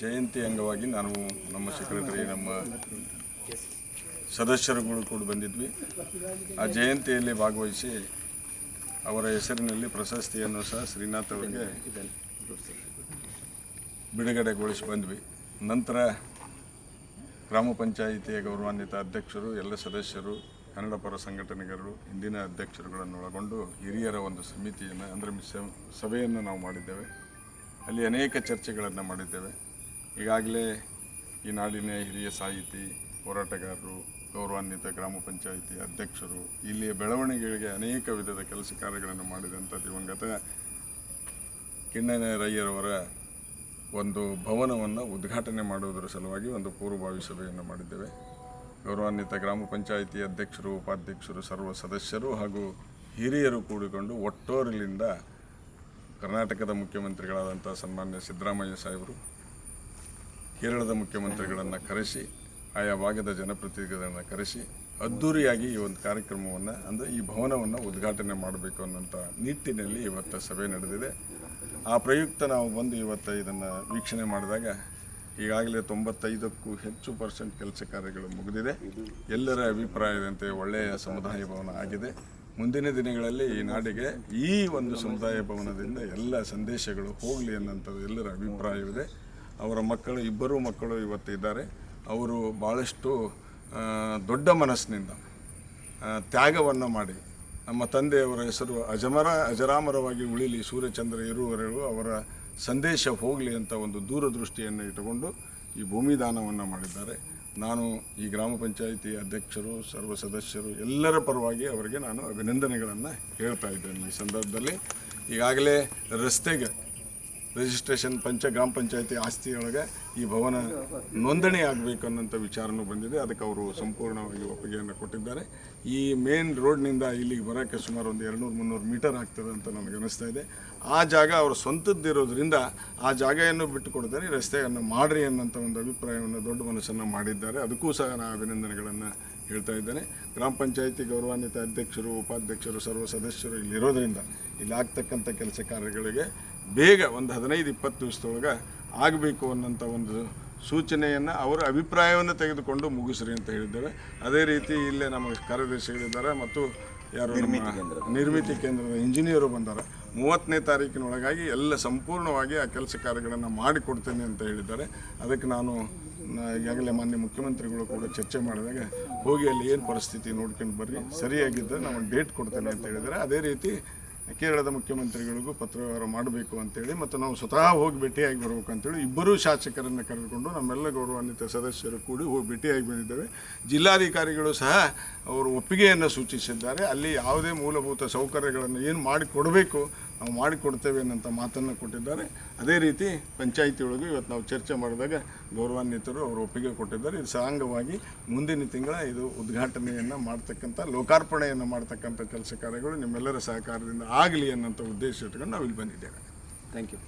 ಜಯಂತಿ ಅಂಗವಾಗಿ ನಾನು ನಮ್ಮ ಸೆಕ್ರೆಟರಿ, ನಮ್ಮ ಸದಸ್ಯರುಗಳು ಕೂಡ ಬಂದಿದ್ವಿ. ಆ ಜಯಂತಿಯಲ್ಲಿ ಭಾಗವಹಿಸಿ ಅವರ ಹೆಸರಿನಲ್ಲಿ ಪ್ರಶಸ್ತಿಯನ್ನು ಸಹ ಶ್ರೀನಾಥ್ ಅವರಿಗೆ ಬಿಡುಗಡೆಗೊಳಿಸಿ ಬಂದ್ವಿ. ನಂತರ ಗ್ರಾಮ ಪಂಚಾಯಿತಿಯ ಗೌರವಾನ್ವಿತ ಅಧ್ಯಕ್ಷರು, ಎಲ್ಲ ಸದಸ್ಯರು, ಕನ್ನಡ ಪರ ಸಂಘಟನೆಗರು ಇಂದಿನ ಅಧ್ಯಕ್ಷರುಗಳನ್ನು ಒಳಗೊಂಡು ಹಿರಿಯರ ಒಂದು ಸಮಿತಿಯನ್ನು, ಅಂದರೆ ಸಭೆಯನ್ನು ನಾವು ಮಾಡಿದ್ದೇವೆ. ಅಲ್ಲಿ ಅನೇಕ ಚರ್ಚೆಗಳನ್ನು ಮಾಡಿದ್ದೇವೆ. ಈಗಾಗಲೇ ಈ ನಾಡಿನ ಹಿರಿಯ ಸಾಹಿತಿ, ಹೋರಾಟಗಾರರು, ಗೌರವಾನ್ವಿತ ಗ್ರಾಮ ಪಂಚಾಯಿತಿ ಅಧ್ಯಕ್ಷರು, ಇಲ್ಲಿಯ ಬೆಳವಣಿಗೆಗಳಿಗೆ ಅನೇಕ ವಿಧದ ಕೆಲಸ ಕಾರ್ಯಗಳನ್ನು ಮಾಡಿದಂಥ ದಿವಂಗತ ಕಿಣ್ಣನರಯ್ಯರವರ ಒಂದು ಭವನವನ್ನು ಉದ್ಘಾಟನೆ ಮಾಡುವುದರ ಸಲುವಾಗಿ ಒಂದು ಪೂರ್ವಭಾವಿ ಸಭೆಯನ್ನು ಮಾಡಿದ್ದೇವೆ. ಗೌರವಾನ್ವಿತ ಗ್ರಾಮ ಪಂಚಾಯಿತಿ ಅಧ್ಯಕ್ಷರು, ಉಪಾಧ್ಯಕ್ಷರು, ಸರ್ವ ಸದಸ್ಯರು ಹಾಗೂ ಹಿರಿಯರು ಕೂಡಿಕೊಂಡು ಒಟ್ಟೋರಿಲಿಂದ ಕರ್ನಾಟಕದ ಮುಖ್ಯಮಂತ್ರಿಗಳಾದಂಥ ಸನ್ಮಾನ್ಯ ಸಿದ್ದರಾಮಯ್ಯ ಸಾಹೇಬರು ಕೇರಳದ ಮುಖ್ಯಮಂತ್ರಿಗಳನ್ನು ಕರೆಸಿ, ಆಯಾ ಭಾಗದ ಜನಪ್ರತಿನಿಧಿಗಳನ್ನು ಕರೆಸಿ ಅದ್ಧೂರಿಯಾಗಿ ಈ ಒಂದು ಕಾರ್ಯಕ್ರಮವನ್ನು, ಅಂದರೆ ಈ ಭವನವನ್ನು ಉದ್ಘಾಟನೆ ಮಾಡಬೇಕು ಅನ್ನೋಂಥ ನಿಟ್ಟಿನಲ್ಲಿ ಇವತ್ತು ಸಭೆ ನಡೆದಿದೆ. ಆ ಪ್ರಯುಕ್ತ ನಾವು ಬಂದು ಇವತ್ತು ಇದನ್ನು ವೀಕ್ಷಣೆ ಮಾಡಿದಾಗ ಈಗಾಗಲೇ ತೊಂಬತ್ತೈದಕ್ಕೂ ಹೆಚ್ಚು ಪರ್ಸೆಂಟ್ ಕೆಲಸ ಕಾರ್ಯಗಳು ಮುಗಿದಿದೆ. ಎಲ್ಲರ ಅಭಿಪ್ರಾಯದಂತೆ ಒಳ್ಳೆಯ ಸಮುದಾಯ ಭವನ ಆಗಿದೆ. ಮುಂದಿನ ದಿನಗಳಲ್ಲಿ ಈ ನಾಡಿಗೆ ಈ ಒಂದು ಸಮುದಾಯ ಭವನದಿಂದ ಎಲ್ಲ ಸಂದೇಶಗಳು ಹೋಗಲಿ ಅನ್ನೋಂಥದ್ದು ಎಲ್ಲರ ಅಭಿಪ್ರಾಯವಿದೆ. ಅವರ ಮಕ್ಕಳು, ಇಬ್ಬರು ಮಕ್ಕಳು ಇವತ್ತು ಇದ್ದಾರೆ ಅವರು ಭಾಳಷ್ಟು ದೊಡ್ಡ ಮನಸ್ಸಿನಿಂದ ತ್ಯಾಗವನ್ನು ಮಾಡಿ, ನಮ್ಮ ತಂದೆಯವರ ಹೆಸರು ಅಜಮರ, ಅಜರಾಮರವಾಗಿ ಉಳಿಲಿ, ಸೂರ್ಯಚಂದ್ರ ಇರುವವರೆಗೂ ಅವರ ಸಂದೇಶ ಹೋಗಲಿ ಅಂತ ಒಂದು ದೂರದೃಷ್ಟಿಯನ್ನು ಇಟ್ಟುಕೊಂಡು ಈ ಭೂಮಿ ದಾನವನ್ನು ಮಾಡಿದ್ದಾರೆ. ನಾನು ಈ ಗ್ರಾಮ ಪಂಚಾಯಿತಿ ಅಧ್ಯಕ್ಷರು, ಸರ್ವ ಸದಸ್ಯರು ಎಲ್ಲರ ಪರವಾಗಿ ಅವರಿಗೆ ನಾನು ಅಭಿನಂದನೆಗಳನ್ನು ಹೇಳ್ತಾ ಇದ್ದೇನೆ ಈ ಸಂದರ್ಭದಲ್ಲಿ. ಈಗಾಗಲೇ ರಸ್ತೆಗೆ ರಿಜಿಸ್ಟ್ರೇಷನ್ ಪಂಚ, ಗ್ರಾಮ ಪಂಚಾಯತಿ ಆಸ್ತಿಯೊಳಗೆ ಈ ಭವನ ನೋಂದಣಿ ಆಗಬೇಕು ಅನ್ನೋಂಥ ವಿಚಾರನೂ ಬಂದಿದೆ. ಅದಕ್ಕೆ ಅವರು ಸಂಪೂರ್ಣವಾಗಿ ಒಪ್ಪಿಗೆಯನ್ನು ಕೊಟ್ಟಿದ್ದಾರೆ. ಈ ಮೇನ್ ರೋಡ್ನಿಂದ ಇಲ್ಲಿಗೆ ಬರೋಕ್ಕೆ ಸುಮಾರು ಒಂದು ಎರಡುನೂರು, ಮುನ್ನೂರು ಮೀಟರ್ ಆಗ್ತದೆ ಅಂತ ನನಗೆ ಅನಿಸ್ತಾ ಇದೆ. ಆ ಜಾಗ ಅವರು ಸ್ವಂತದ್ದಿರೋದ್ರಿಂದ ಆ ಜಾಗೆಯನ್ನು ಬಿಟ್ಟು ಕೊಡ್ತಾರೆ ರಸ್ತೆಯನ್ನು ಮಾಡ್ರಿ ಅನ್ನೋಂಥ ಒಂದು ಅಭಿಪ್ರಾಯವನ್ನು ದೊಡ್ಡ ಮನಸ್ಸನ್ನು ಮಾಡಿದ್ದಾರೆ. ಅದಕ್ಕೂ ಸಹ ನಾನು ಅಭಿನಂದನೆಗಳನ್ನು ಹೇಳ್ತಾ ಇದ್ದೇನೆ. ಗ್ರಾಮ ಪಂಚಾಯಿತಿ ಗೌರವಾನ್ವಿತ ಅಧ್ಯಕ್ಷರು, ಉಪಾಧ್ಯಕ್ಷರು, ಸರ್ವ ಸದಸ್ಯರು ಇಲ್ಲಿರೋದ್ರಿಂದ ಇಲ್ಲಿ ಆಗ್ತಕ್ಕಂಥ ಕೆಲಸ ಕಾರ್ಯಗಳಿಗೆ ಬೇಗ ಒಂದು ಹದಿನೈದು, ಇಪ್ಪತ್ತು ದಿವಸದೊಳಗೆ ಆಗಬೇಕು ಅನ್ನೋಂಥ ಒಂದು ಸೂಚನೆಯನ್ನು ಅವರ ಅಭಿಪ್ರಾಯವನ್ನು ತೆಗೆದುಕೊಂಡು ಮುಗಿಸ್ರಿ ಅಂತ ಹೇಳಿದ್ದಾರೆ. ಅದೇ ರೀತಿ ಇಲ್ಲೇ ನಮಗೆ ಕಾರ್ಯದರ್ಶಿಗಳಿದ್ದಾರೆ ಮತ್ತು ಯಾರು ನಿರ್ಮಿತಿ ಕೇಂದ್ರದ. ಇಂಜಿನಿಯರು ಬಂದಾರೆ. ಮೂವತ್ತನೇ ತಾರೀಕಿನೊಳಗಾಗಿ ಎಲ್ಲ ಸಂಪೂರ್ಣವಾಗಿ ಆ ಕೆಲಸ ಕಾರ್ಯಗಳನ್ನು ಮಾಡಿಕೊಡ್ತೇನೆ ಅಂತ ಹೇಳಿದ್ದಾರೆ. ಅದಕ್ಕೆ ನಾನು ಈಗಾಗಲೇ ಮಾನ್ಯ ಮುಖ್ಯಮಂತ್ರಿಗಳು ಕೂಡ ಚರ್ಚೆ ಮಾಡಿದಾಗ ಹೋಗಿ ಅಲ್ಲಿ ಏನು ಪರಿಸ್ಥಿತಿ ನೋಡ್ಕೊಂಡು ಬರ್ರಿ. ಸರಿಯಾಗಿದ್ದರೆ ನಾವು ಡೇಟ್ ಕೊಡ್ತೇನೆ ಅಂತ ಹೇಳಿದ್ದಾರೆ. ಅದೇ ರೀತಿ ಕೇರಳದ ಮುಖ್ಯಮಂತ್ರಿಗಳಿಗೂ ಪತ್ರವ್ಯವಹಾರ ಮಾಡಬೇಕು ಅಂತೇಳಿ ಮತ್ತು ನಾವು ಸ್ವತಃ ಹೋಗಿ ಭೇಟಿಯಾಗಿ ಬರಬೇಕು ಅಂತೇಳಿ ಇಬ್ಬರೂ ಶಾಸಕರನ್ನು ಕರೆದುಕೊಂಡು ನಮ್ಮೆಲ್ಲ ಗೌರವಾನ್ವಿತ ಸದಸ್ಯರು ಕೂಡಿ ಹೋಗಿ ಭೇಟಿಯಾಗಿ ಬಂದಿದ್ದೇವೆ. ಜಿಲ್ಲಾಧಿಕಾರಿಗಳು ಸಹ ಅವರು ಒಪ್ಪಿಗೆಯನ್ನು ಸೂಚಿಸಿದ್ದಾರೆ. ಅಲ್ಲಿ ಯಾವುದೇ ಮೂಲಭೂತ ಸೌಕರ್ಯಗಳನ್ನು ಏನು ಮಾಡಿಕೊಡಬೇಕು ನಾವು ಮಾಡಿಕೊಡ್ತೇವೆ ಅನ್ನೋಂಥ ಮಾತನ್ನು ಕೊಟ್ಟಿದ್ದಾರೆ. ಅದೇ ರೀತಿ ಪಂಚಾಯಿತಿ ಒಳಗೂ ಇವತ್ತು ನಾವು ಚರ್ಚೆ ಮಾಡಿದಾಗ ಗೌರವಾನ್ವಿತರು ಅವರು ಒಪ್ಪಿಗೆ ಕೊಟ್ಟಿದ್ದಾರೆ. ಇದು ಸಾಂಗವಾಗಿ ಮುಂದಿನ ತಿಂಗಳ ಇದು ಉದ್ಘಾಟನೆಯನ್ನು ಮಾಡ್ತಕ್ಕಂಥ, ಲೋಕಾರ್ಪಣೆಯನ್ನು ಮಾಡ್ತಕ್ಕಂಥ ಕೆಲಸ ಕಾರ್ಯಗಳು ನಿಮ್ಮೆಲ್ಲರ ಸಹಕಾರದಿಂದ ಆಗಲಿ ಅನ್ನೋಂಥ ಉದ್ದೇಶ ಇಟ್ಕೊಂಡು ನಾವು ಇಲ್ಲಿ ಬಂದಿದ್ದೇವೆ. Thank you